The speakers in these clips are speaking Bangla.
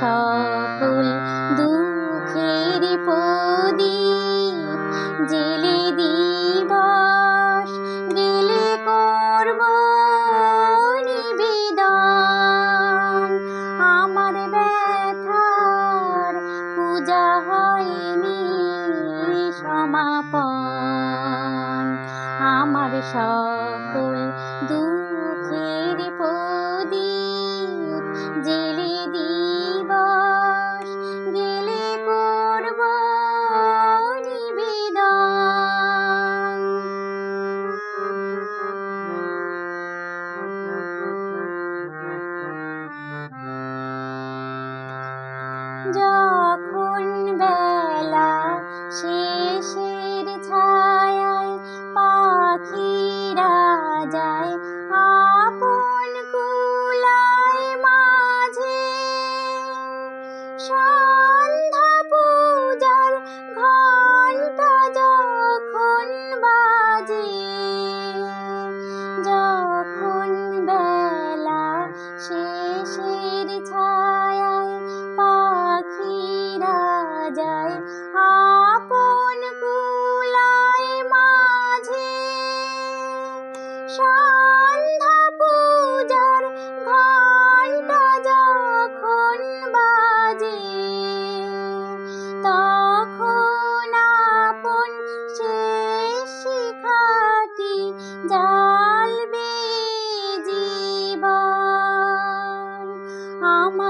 সকল দুঃখের প্রদীপ জেলে দিবস, গেলে করব নিবেদন। আমার ব্যথার পূজা হয়নি সমাপন। আমার সকল যখন বেলা শেষের ছায় পাখিরা যায়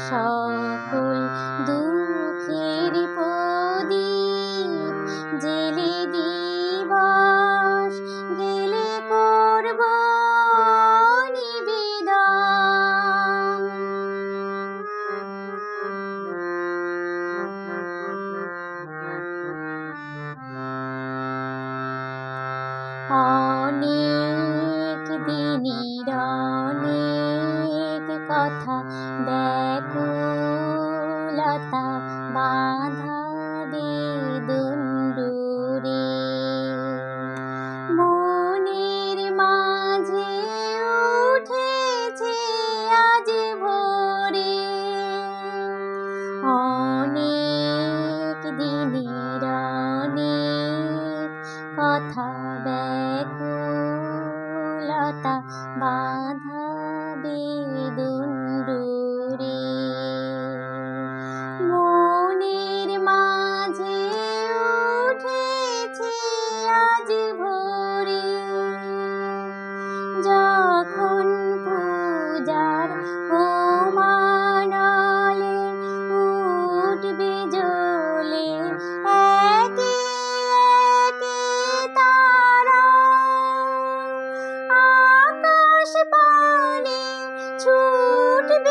সকল দুঃখের কথা ব্যাকুলতা বাধা বেদন ডোরে মনের মাঝে উঠেছে আজ ভোরে যখন পূজার হোমানলে आकाश पाने छूट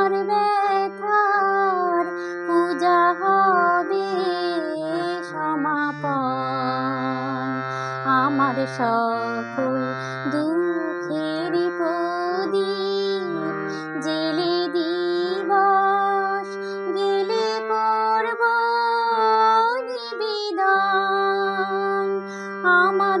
আমার ব্যথার পূজা হবে সমাপন। আমার সকল দুঃখের জেলে দিবস গেলে নিবেদন। আমার